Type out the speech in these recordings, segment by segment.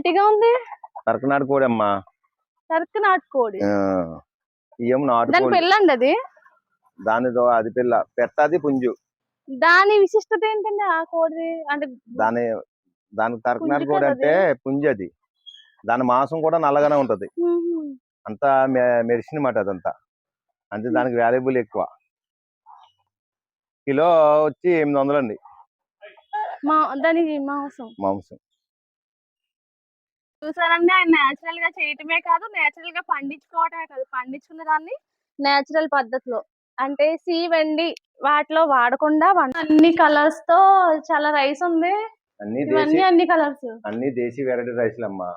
వెరైటీగా ఉంది? కరకనాడు కోడి అమ్మా కరెక్ట్ నాటు కోడి ఆ, ఇయ్యం నాటు దాని కోడి పిల్లండి అది? దానితో అది పిల్ల పెట్టది పుంజు. దాని విశిష్టత ఏంటండి ఆ కోడి? అంటే దాని దాని కరకనాడు కోడి అంటే పుంజు అది. దాని మాంసం కూడా నల్లగానే ఉంటది. అంతా మెడిసిన్ మాట అదంతా. అంటే దానికి వాల్యుబుల్ ఎక్కువ. కిలో వచ్చి ఎనిమిది వందలండి. మా దాని మాంసం. మాంసం. చూసారండి ఆయన నేచురల్గా చేయటమే కాదు నేచురల్గా పండించుకోవటమే కాదు పండించుకున్న దాన్ని నేచురల్ పద్ధతిలో. అంటే సీ వెండి వాటిలో వాడకుండా అన్ని కలర్స్తో చాలా రైస్ ఉంది. అన్ని ఇవన్నీ అన్ని కలర్స్. అన్ని దేశీ వెరైటీ రైస్లు అమ్మా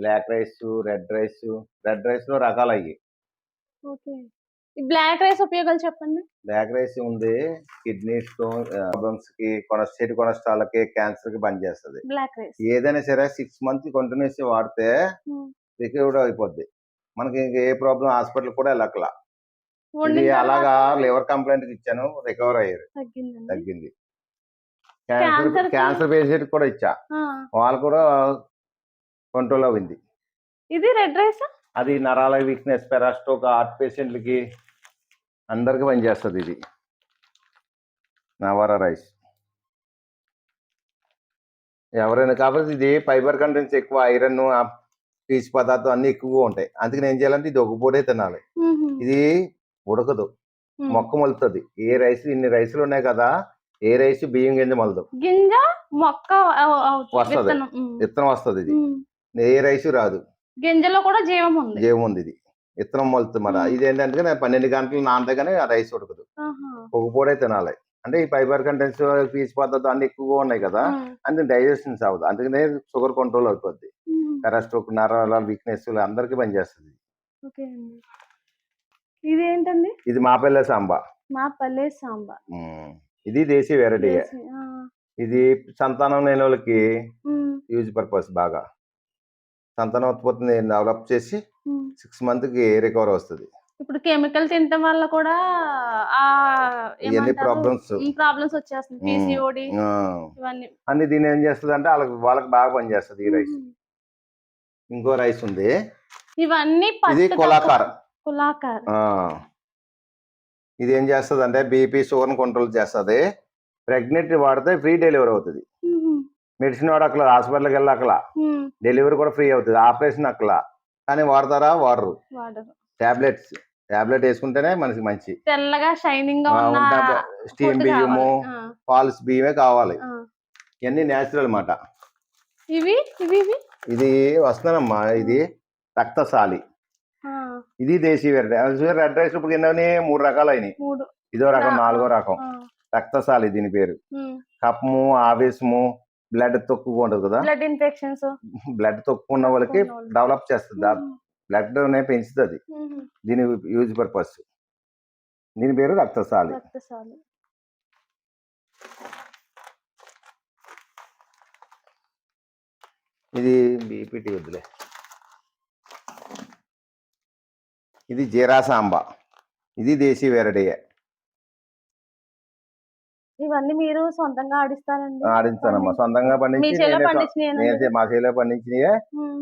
black rice red rice red రైస్లో రకాలు అయ్యి ఓకే. బ్లాక్ రైస్ ఉపయోగాలు చెప్పండి. బ్లాక్ రైస్ ఉంది. కిడ్నీ స్టోన్ ప్రాబ్లమ్స్కి కొనస్టేట్ కొనస్ట్రాల్కి క్యాన్సర్కి పనిచేస్తుంది బ్లాక్ రైస్. ఏదైనా సరే సిక్స్ మంత్స్ కంటిన్యూస్ వాడితే రికవర్ అయిపోద్ది. మనకి ఇంక ఏ ప్రాబ్లం హాస్పిటల్ కూడా వెళ్ళకలా అలాగా లివర్ కంప్లైంట్కి ఇచ్చాను రికవర్ అయ్యారు. తగ్గింది. క్యాన్సర్ క్యాన్సర్ పేషెంట్ కూడా ఇచ్చా. వాళ్ళు కూడా కంట్రోల్ అయింది ఇది రెడ్ రైస్? అది నరాల వీక్నెస్ పెరాస్ట్రోక్ హార్ట్ పేషెంట్లకి అందరికి పనిచేస్తుంది ఇది. నవారా రైస్. ఎవరైనా కాబట్టి ఇది ఫైబర్ కంటెంట్స్ ఎక్కువ ఐరన్ పీచు పదార్థం అన్ని ఎక్కువగా ఉంటాయి. అందుకని ఏం చేయాలంటే ఇది ఒక పూటే తినాలి. ఇది ఉడకదు. మొక్క మొలుతుంది. ఏ రైస్ ఇన్ని రైసులు ఉన్నాయి కదా ఏ రైస్ బియ్యం గింజ మొలదు. గింజ మొక్క. వస్తది. విత్తనం. వస్తుంది ఇది. ఏ రైస్ రాదు. గింజలో కూడా జీవం ఉంది. జీవం ఉంది ఇది. విత్తనం మొలుతుంది మరి మ్మ్. ఇది ఏంటంటే నేను పన్నెండు గంటలు ఆ రైస్ ఉడకదు. ఒక పూటే తినాలి అంటే ఈ ఫైబర్ కంటెంట్స్ పీచు పదార్థం అన్ని ఎక్కువగా ఉన్నాయి కదా ఉమ్. అందుకే డైజెషన్స్ అవ్వదు అందుకనే షుగర్ కంట్రోల్ అయిపోద్ది ఉమ్. పెరాస్ట్రోక్ నరాల వీక్నెస్ అందరికీ పనిచేస్తుంది ఇదేంటండి ఇది మాపల్లె సాంబా మా పల్లె మ్మ్. ఇది దేశీ వెరైటీ. ఇది సంతానం లేని వాళ్ళకి. యూజ్ పర్పస్ బాగా సంతానోత్పత్తిని డెవలప్ చేసి. సిక్స్ మంత్కి రికవర్ వస్తుంది. ఇప్పుడు కెమికల్ తినటం వల్ల కూడా ఇవన్నీ ప్రాబ్లమ్స్ ప్రాబ్లమ్స్ వచ్చేస్తుంది ఉమ్. పిసిఓడి ఇవన్నీ. అన్ని దీని ఏం చేస్తుంది అంటే వాళ్ళకి వాళ్ళకి బాగా పనిచేస్తుంది ఈ రైస్. ఇంకో రైస్ ఉంది. ఇవన్నీ ఇది కులాకార్. ఇది ఏం చేస్తుంది అంటే బీపీ షుగర్ కంట్రోల్ చేస్తుంది. ప్రెగ్నెంట్ వాడితే ఫ్రీ డెలివరీ అవుతుంది. మెడిసిన్ వాడక్కల హాస్పిటల్కి వెళ్ళక్కల. డెలివరీ కూడా ఫ్రీ అవుతుంది. ఆపరేషన్ అక్కల. కానీ వాడతారా? వాడరు. టాబ్లెట్స్ టాబ్లెట్ వేసుకుంటేనే మనకి మంచి. తెల్లగా షైనింగ్గా ఉన్న స్టీమ్ బియ్యము పాల్స్ బియ్యమే కావాలి. ఇవన్నీ నేచురల్ అన్నమాట. ఇవి? ఇవి ఇది వస్తున్నానమ్మా ఇది రక్తశాలి ఇది దేశీ వెరైటీ రెడ్ రైస్ ఇప్పుడు కింద మూడు రకాలు అయినాయి ఇదో రకం నాలుగో రకం. రక్తశాలి దీని పేరు. కఫము ఆవేశము బ్లడ్ తక్కువగా ఉంటుంది కదా బ్లడ్ ఇన్ఫెక్షన్స్ బ్లడ్ తక్కువ ఉన్న వాళ్ళకి. తక్కువ. డెవలప్ చేస్తుంది బ్లడ్ పెంచుతుంది. దీని యూజ్ పర్పస్ దీని పేరు రక్తశాలి రక్తశాలి ఇది బీపీటీ వద్దులే. ఇది జీరా సాంబా ఇది దేశీ వెరైటీయే. ఇవన్నీ మీరు సొంతంగా ఆడిస్తారండి? ఆడించానమ్మా సొంతంగా పండించి నేనే మా చేలో పండించినయే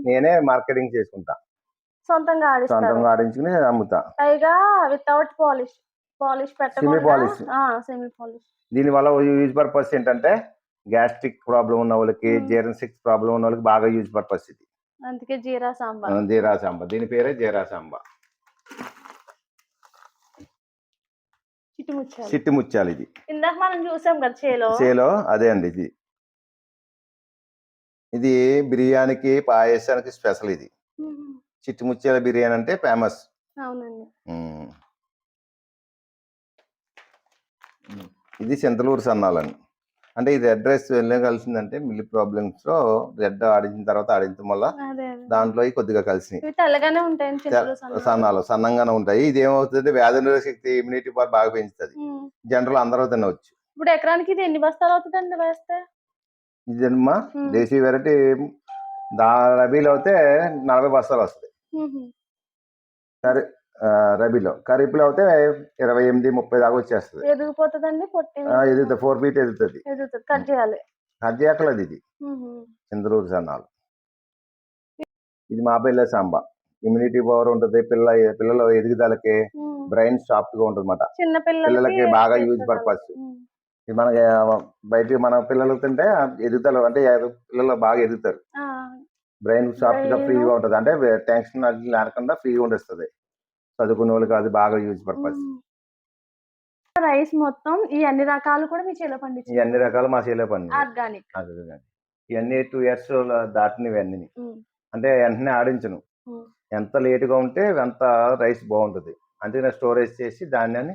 నేనే మార్కెటింగ్ చేసుకుంటా. సొంతంగా సొంతంగా ఆడించుకుని అమ్ముతా. పైగా వితౌట్ పాలిష్ పాలిష్ పెట్టకుండా polish. సెమీ పాలిష్ దీని వల్ల యూజ్ పర్పస్ ఏంటంటే గ్యాస్ట్రిక్ ప్రాబ్లం ఉన్న వాళ్ళకి Hmm. జీర్ణశక్తి ప్రాబ్లం ఉన్న వాళ్ళకి బాగా యూజ్ పర్పస్ ఇది. అందుకే జీరా సాంబార్. జీరా సాంబా దీని పేరే జీరా సాంబా చిట్టుముచ్చాలు చిట్టి ముత్యాలు ఇది. ఇందాక మనం చూసాం కదా చేలో? చేలో అదే అండి ఇది. ఇది బిర్యానీకి పాయసానికి స్పెషల్ ఇది. చిట్టి ముత్యాల బిర్యానీ అంటే ఫేమస్. అవునండి. ఇది చింతలూరు సన్నాలని. అంటే ఈ రెడ్ రైస్ వెళ్ళే కలిసిందంటే మిల్లి ప్రాబ్లమ్స్లో రెడ్ ఆడించిన తర్వాత ఆడించడం వల్ల దాంట్లో కొద్దిగా కలిసినాయి. తెల్లగానే చింతలు సన్నగా. సన్నాలు. సన్నంగానే ఉంటాయి. ఇది ఏమవుతుంది వ్యాధి నిరోధక శక్తి ఇమ్యూనిటీ పవర్ బాగా పెంచుతుంది. జనరల్ అందరూ తినవచ్చు. ఇప్పుడు ఎకరానికి ఇది ఎన్ని బస్తాలు అవుతుందండి వేస్తే? ఇది అమ్మా ఉమ్. దేశీ వెరైటీ దా రబీలో అయితే నలభై బస్తాలు వస్తాయి ఉహు. సరే రబీలో. ఖరీఫ్లో అయితే ఇరవై ఎనిమిది ముప్పై దాకా వచ్చేస్తుంది. ఎదిగిపోతుందండి ఎదుగుతుంది. ఫోర్ ఫీట్ ఎదుగుతుంది. కట్ చేయాలి. అధ్యాకలది ఇది. చంద్రూరు సన్నాలు. ఇది మా పిల్ల సాంబ. ఇమ్యూనిటీ పవర్ ఉంటుంది పిల్ల పిల్లల ఎదుగుదలకి బ్రెయిన్ సాఫ్ట్గా ఉంటుంది అన్నమాట చిన్న పిల్లలకి బాగా యూజ్ పర్పస్ ఇది మనకి బయట మన పిల్లలు తింటే ఎదుగుదల అంటే పిల్లలు బాగా ఎదుగుతారు. బ్రెయిన్ సాఫ్ట్గా ఫ్రీగా ఉంటుంది. అంటే టెన్షన్ అది లేకుండా ఫ్రీగా ఉండేస్తుంది. చదువుకునే వాళ్ళకి అది బాగా యూజ్ పర్పస్ రైస్ మొత్తం ఈ అన్ని రకాలు కూడా మీ చేలో ఈ పండించారు అన్ని రకాలు మా చేలే పని ఆర్గానిక్ ఇవన్నీ టూ ఇయర్స్ దాటినవి అన్ని అంటే వెంటనే ఆడించను. ఎంత లేట్గా ఉంటే అంత రైస్ బాగుంటుంది. అంటే నేను స్టోరేజ్ చేసి ధాన్యాన్ని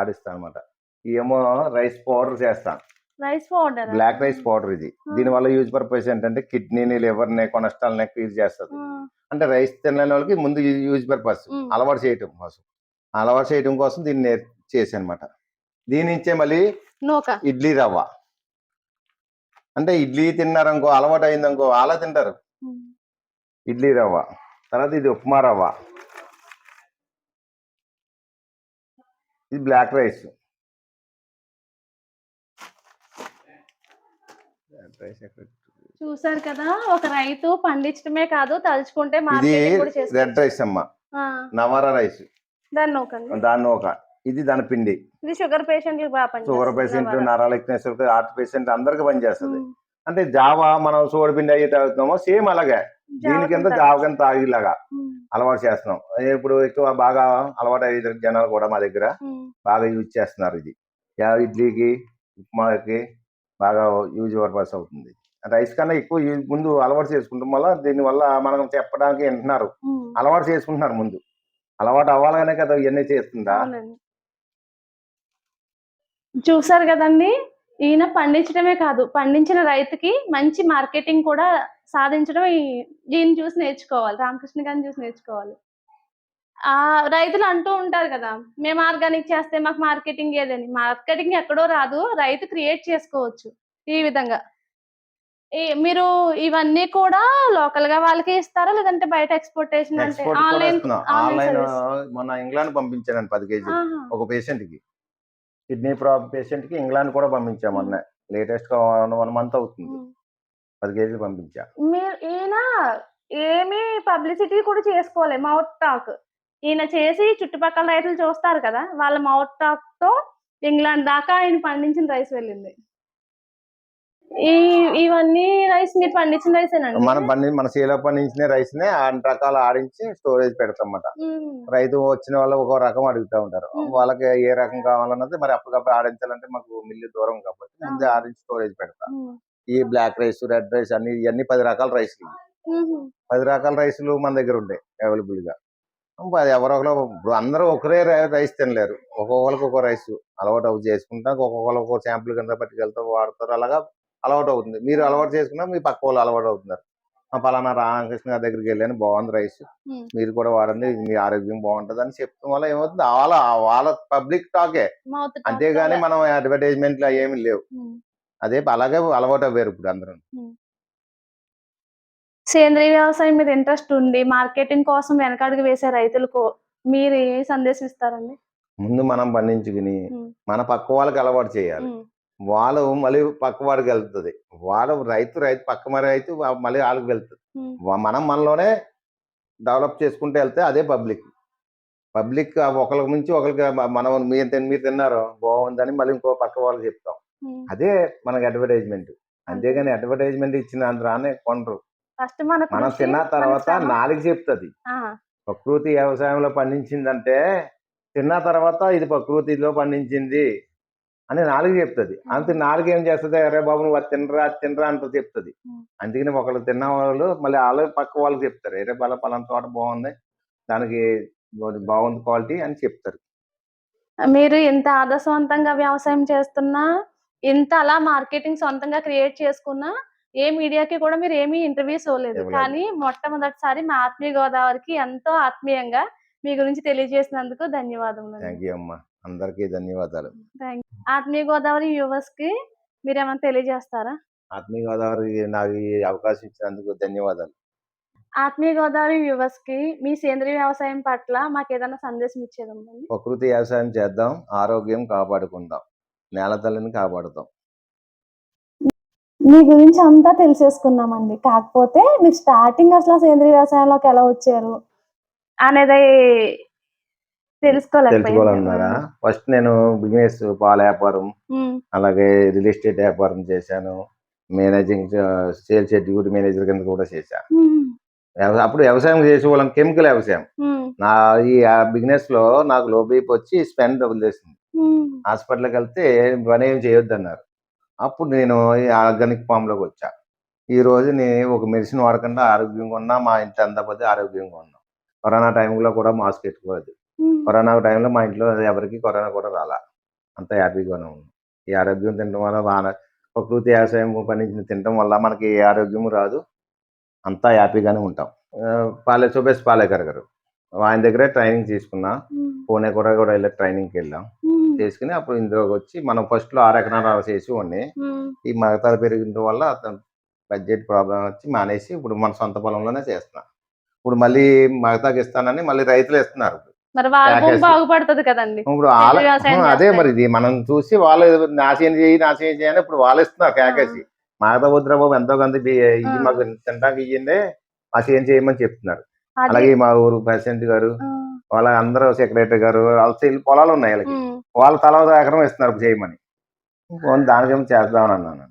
ఆడిస్తాను అనమాట ఏమో రైస్ పౌడర్ చేస్తాను rice powder? Black rice powder ఇది. దీని వల్ల యూజ్ పర్పస్ ఏంటంటే కిడ్నీని లివర్ని కొనస్టాల్ని యూజ్ చేస్తుంది అంటే రైస్ తినలేని వాళ్ళకి ముందు యూజ్ పర్పస్. అలవాటు చేయటం కోసం. అలవాటు చేయడం కోసం దీన్ని చేశాను అనమాట దీని నుంచే మళ్ళీ ఇడ్లీ రవ్వ. అంటే ఇడ్లీ తిన్నారనుకో అలవాటు అయిందనుకో అలా తింటారు. ఇడ్లీ రవ్వ తర్వాత ఇది ఉప్మా రవ్వ. ఇది బ్లాక్ రైస్. చూసారు కదా ఒక రైతు పండించడమే కాదు తలుచుకుంటే రెడ్ రైస్ అమ్మ. నవారా రైస్. దాన్ని ఒక ఇది దాని పిండి. ఇది షుగర్ పేషెంట్. Sugar patient. నరాల ఎక్నెస్ హార్ట్ పేషెంట్ అందరికి పనిచేస్తుంది. అంటే జావా మనం సోడి పిండి అయ్యి తాగుతున్నామో సేమ్ అలాగే. దీని కింద జాగ్రత్త. జావ కింద తాగిలాగా అలవాటు చేస్తున్నాం. ఇప్పుడు ఎక్కువ బాగా అలవాటు అయ్యే జనాలు కూడా మా దగ్గర బాగా యూజ్ చేస్తున్నారు ఇది. ఇడ్లీకి ఉప్మాకి బాగా యూజ్ పర్పస్ అవుతుంది. రైస్ కన్నా ఎక్కువ ముందు అలవాటు చేసుకుంటాం. వల్ల దీని వల్ల మనం చెప్పడానికి వింటున్నారు. అలవాటు చేసుకుంటున్నారు ముందు. అలవాటు అవ్వాలనే కదా ఇవన్నీ చేస్తుందా. చూసారు కదండి? ఈయన పండించడమే కాదు పండించిన రైతుకి మంచి మార్కెటింగ్ కూడా సాధించడం ఈయన చూసి నేర్చుకోవాలి రామకృష్ణ గారిని చూసి నేర్చుకోవాలి. ఆ రైతులు అంటూ ఉంటారు కదా మేము ఆర్గానిక్ చేస్తే మాకు మార్కెటింగ్ ఏదని. మార్కెటింగ్ ఎక్కడో రాదు రైతు క్రియేట్ చేసుకోవచ్చు ఈ విధంగా. మీరు ఇవన్నీ కూడా లోకల్గా వాళ్ళకి ఇస్తారా? లేదంటే బయట ఎక్స్పోర్టేషన్ అంటే ఆన్లైన్ ఆన్లైన్ మొన్న ఇంగ్లాండ్ పంపించాను పది కేజీలు ఒక పేషెంట్కి. కిడ్నీ ప్రాబ్లం పేషెంట్కి ఇంగ్లాండ్ కూడా పంపించాం మొన్న. లేటెస్ట్గా వన్ మంత్ అవుతుంది. పది కేజీలు పంపించా. మీరు ఈయన ఏమీ పబ్లిసిటీ కూడా చేసుకోవాలి మౌత్ టాక్. ఈయన చేసి చుట్టుపక్కల రైతులు చూస్తారు కదా వాళ్ళ మౌత్ టాక్తో ఇంగ్లాండ్ దాకా ఆయన పండించిన రైస్ వెళ్ళింది. ఈ ఇవన్నీ రైస్ మీరు పండించిన రైసేనండి? మనం పండి మన చేలో పండించిన రైస్ నే అన్ని రకాలు ఆడించి స్టోరేజ్ పెడతాం రైతు వచ్చిన వాళ్ళు ఒక రకం అడుగుతా ఉంటారు. వాళ్ళకి ఏ రకం కావాలన్నది మరి అప్పటికప్పుడు ఆడించాలంటే మాకు మిల్లు దూరం కాబట్టి ముందే. ఆడించి స్టోరేజ్ పెడతా. ఈ బ్లాక్ రైస్ రెడ్ రైస్ అన్ని ఇవన్నీ పది రకాల రైస్లు ఉమ్, పది రకాల రైస్లు మన దగ్గర ఉంటాయి అవైలబుల్గా. అది ఎవరో ఒకరు ఇప్పుడు అందరూ ఒకరే రైస్ తినలేరు. ఒక్కొక్కరికి ఒక్కో రైస్ అలవాటు అవి చేసుకుంటా. ఒక్కొక్కరు ఒక్కో శాంపుల్ కింద పట్టుకెళ్తారు వాడతారు. అలాగా అలవాటు అవుతుంది మీరు అలవాటు చేసుకున్నా మీ పక్క వాళ్ళు అలవాటు అవుతున్నారు పలానా రామకృష్ణ గారి దగ్గరికి వెళ్ళాను బాగుంది రైస్. మీరు కూడా వాడండి మీ ఆరోగ్యం బాగుంటది అని చెప్తాం వల్ల ఏమవుతుంది? వాళ్ళ వాళ్ళ పబ్లిక్ టాకే. అంతేగాని. మనం అడ్వర్టైజ్మెంట్లు ఏమి లేవు. అదే అలాగే అలవాటు అవ్వారు ఇప్పుడు అందరూ. సేంద్రీయ వ్యవసాయం మీద ఇంట్రెస్ట్ ఉండి మార్కెటింగ్ కోసం వెనకడుగు వేసే రైతులకు మీరు ఏ సందేశం ఇస్తారండి? ముందు మనం పండించుకుని మన పక్క వాళ్ళకి అలవాటు చేయాలి. వాళ్ళు మళ్ళీ పక్క వాడికి వెళ్తుంది. వాడు రైతు రైతు పక్క మరి రైతు మళ్ళీ వాళ్ళకి వెళ్తుంది. మనం మనలోనే డెవలప్ చేసుకుంటూ వెళ్తే అదే పబ్లిక్. పబ్లిక్ ఒకరికి నుంచి ఒకరికి మనం మీరు మీరు తిన్నారు బాగుందని మళ్ళీ ఇంకో పక్క వాళ్ళకి చెప్తాం. అదే మనకి అడ్వర్టైజ్మెంట్. అంతేగాని అడ్వర్టైజ్మెంట్ ఇచ్చిన రానే కొనరు మన తిన్న తర్వాత. నాలుగు చెప్తుంది. ప్రకృతి వ్యవసాయంలో పండించిందంటే తిన్న తర్వాత ఇది ప్రకృతిలో పండించింది. అని నాలుగు చెప్తుంది. అంత నాలుగు ఏం చేస్తుంది? అరే బాబు నువ్వు అది తినరా అది తినరా అంటూ చెప్తుంది. అందుకని ఒకళ్ళు తిన్న వాళ్ళు మళ్ళీ వాళ్ళు పక్క వాళ్ళకి చెప్తారు. అరే బల పలానా తోట బాగుంది. దానికి బాగుంది క్వాలిటీ అని చెప్తారు. మీరు ఇంత ఆదర్శవంతంగా వ్యవసాయం చేస్తున్నా ఇంత అలా మార్కెటింగ్ సొంతంగా క్రియేట్ చేసుకున్నా ఏ మీడియాకి కూడా మీరు ఏమీ ఇంటర్వ్యూస్ ఇవ్వలేదు. కానీ మొట్టమొదటిసారి మా ఆత్మీయ గోదావరికి ఎంతో ఆత్మీయంగా మీ గురించి తెలియజేసినందుకు ధన్యవాదములు. థ్యాంక్ యూ అమ్మా. అందరికీ ధన్యవాదాలు. ఆత్మీయ గోదావరి వ్యూవర్స్కి మీరు ఏమైనా తెలియజేస్తారా? ఆత్మీయ గోదావరి నాకు ఈ అవకాశం ఇచ్చినందుకు ధన్యవాదాలు. ఆత్మీయ గోదావరి వ్యూవర్స్కి మీ సేంద్రీయ వ్యవసాయం పట్ల మాకు ఏదైనా సందేశం ఇచ్చేది ప్రకృతి వ్యవసాయం చేద్దాం ఆరోగ్యం కాపాడుకుందాం నేల తల్లిని కాపాడుతాం. మీ గురించి అంతా తెలిసేసుకున్నామండి. కాకపోతే మీరు స్టార్టింగ్ అసలు సేంద్రీయ వ్యవసాయంలోకి ఎలా వచ్చారు? అనేది తెలుసుకోవాలన్నారా? ఫస్ట్ నేను బిజినెస్ పాల వ్యాపారం అలాగే రియల్ ఎస్టేట్ వ్యాపారం చేశాను. మేనేజింగ్ సేల్స్ ఎగ్జిక్యూటివ్ మేనేజర్ కింద కూడా చేశాను అప్పుడు వ్యవసాయం చేసేవాళ్ళం కెమికల్ వ్యవసాయం. నా ఈ బిజినెస్లో నాకు లో బీపీ వచ్చి స్పెండ్ వదిలేసింది ఉమ్, హాస్పిటల్కి వెళ్తే పని ఏం చేయొద్దు అన్నారు అప్పుడు నేను ఈ ఆర్గానిక్ ఫామ్లోకి వచ్చా. ఈ రోజు నేను ఒక మెడిసిన్ వాడకుండా ఆరోగ్యంగా ఉన్నా మా ఇంట్లో అంతా పోతే ఆరోగ్యంగా ఉన్నాం. కరోనా టైంలో కూడా మాస్క్ పెట్టుకోలేదు. కరోనా టైంలో మా ఇంట్లో ఎవరికి కరోనా కూడా రాలా. అంత హ్యాపీగానే ఉన్నాం. ఈ ఆరోగ్యం తినడం వల్ల బాగా ప్రకృతి వ్యవసాయం పండించిన తినడం వల్ల మనకి ఏ ఆరోగ్యం రాదు. అంతా హ్యాపీగానే ఉంటాం. పాలే సుబేష్ పాలేకర్ గారు. ఆయన దగ్గరే ట్రైనింగ్ తీసుకున్నా. పూణే కూడా కూడా వెళ్ళి ట్రైనింగ్కి వెళ్ళాం. చేసుకుని అప్పుడు ఇందులోకి వచ్చి మనం ఫస్ట్లో ఆరు ఎకరాలు చేసి ఉండి. ఈ మగతాలు పెరిగిన వల్ల అతను బడ్జెట్ ప్రాబ్లం వచ్చి మానేసి ఇప్పుడు మన సొంత పొలంలోనే చేస్తున్నా. ఇప్పుడు మళ్ళీ మగతాకి ఇస్తానని మళ్ళీ రైతులు ఇస్తున్నారు మరి వాళ్ళ భూమి ప్యాకేజ్. బాగుపడుతుంది కదండి. ఇప్పుడు వాళ్ళ అదే. మరి ఇది మనం చూసి వాళ్ళు నాశనం చేయి నాశనం చేయని ఇప్పుడు వాళ్ళు ఇస్తున్నారు ప్యాకేజీ. మాగత వద్దురా బాబు ఎంతో కొంత ఆ. మాకు తినడానికి ఇయ్యండి నాశనం చేయమని చెప్తున్నారు. అలాగే మా ఊరు ప్రెసిడెంట్ గారు వాళ్ళ అందరూ సెక్రటరీ గారు వాళ్ళ పొలాలు ఉన్నాయి వాళ్ళకి. వాళ్ళ తల ఒక ఎకరం ఇస్తున్నారు చేయమని. దానికేమో చేద్దామని అన్నాను.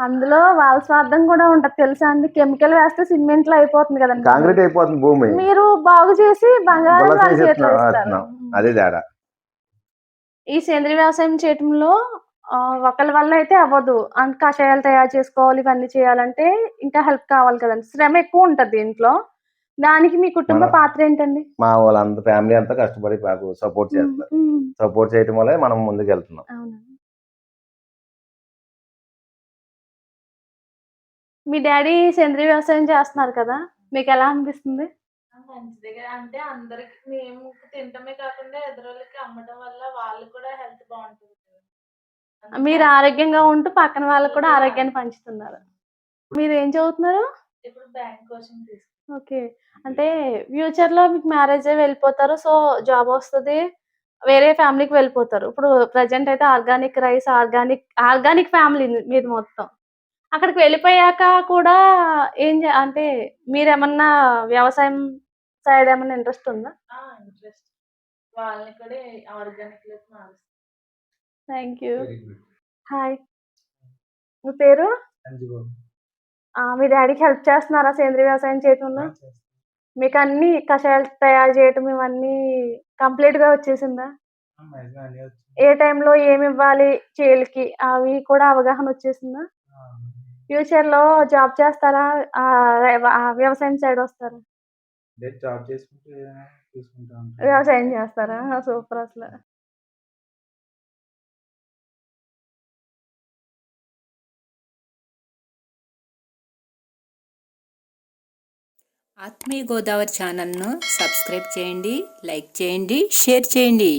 అందులో వాళ్ళ స్వార్థం కూడా ఉంటది తెలుసా అండి? కెమికల్ వేస్తే సిమెంట్లో అయిపోతుంది కదండి. కాంక్రీట్ అయిపోతుంది భూమి. మీరు బాగు చేసి బంగారం వాళ్ళ చేతిలో ఇస్తారు. అదే తేడా. ఈ సేంద్రీయ వ్యవసాయం చేయటంలో ఆ, ఒకళ్ళ వల్ల అయితే అవ్వదు. అండ్ కషాయాలు తయారు చేసుకోవాలి ఇవన్నీ చేయాలంటే ఇంకా హెల్ప్ కావాలి కదండి. శ్రమ ఎక్కువ ఉంటది దీంట్లో దానికి మీ కుటుంబ మన- పాత్ర ఏంటండి? మా వాళ్ళంతా ఫ్యామిలీ అంతా కష్టపడి మాకు సపోర్ట్ చేస్తారు. ఉమ్, ఉమ్, సపోర్ట్ చేయడం వల్లే మనం ముందుకు వెళ్తున్నాం అవునా? మీ డాడీ సేంద్రీయ వ్యవసాయం చేస్తున్నారు కదా మీకు ఎలా అనిపిస్తుంది మంచిదిగా అంటే అందరికి మేము తింటమే కాకుండా ఎదురోళ్ళకి అమ్మడం వల్ల వాళ్ళు కూడా హెల్త్ బాగుంటుంది. మీరు ఆరోగ్యంగా ఉంటూ పక్కన వాళ్ళకు కూడా ఆరోగ్యాన్ని పంచుతున్నారు. మీరు ఏం చదువుతున్నారు? ఇప్పుడు బ్యాంక్ ఓకే. అంటే ఫ్యూచర్లో మీకు మ్యారేజ్ వెళ్ళిపోతారు సో జాబ్ వస్తుంది వేరే ఫ్యామిలీకి వెళ్ళిపోతారు. ఇప్పుడు ప్రజెంట్ అయితే organic rice organic organic family మీది మొత్తం. అక్కడికి వెళ్ళిపోయాక కూడా ఏం చే- అంటే మీరేమన్నా వ్యవసాయం సైడ్ ఏమన్నా ఇంట్రెస్ట్ ఉందా? ఇంట్రెస్ట్. వాళ్ళని కూడా ఆర్గానిక్ థ్యాంక్ యూ. హాయ్. మీ పేరు? ఆ, మీ డాడీకి హెల్ప్ చేస్తున్నారా సేంద్రీయ వ్యవసాయం చేయటంలో మీకు అన్ని కషాయాలు తయారు చేయటం ఇవన్నీ కంప్లీట్గా వచ్చేసిందా? ఏ టైంలో ఏమి ఇవ్వాలి చేలికి? అవి కూడా అవగాహన వచ్చేసిందా? ఫ్యూచర్లో జాబ్ చేస్తారా? వ్యవసాయం సైడ్ వస్తారా? జాబ్ చేసుకుంటూ ఏదైనా చూసుకుంటా ఉంటాను వ్యవసాయం చేస్తారా? సూపర్ అసలు. ఆత్మీయ గోదావరి ఛానల్ను సబ్స్క్రైబ్ చేయండి లైక్ చేయండి షేర్ చేయండి.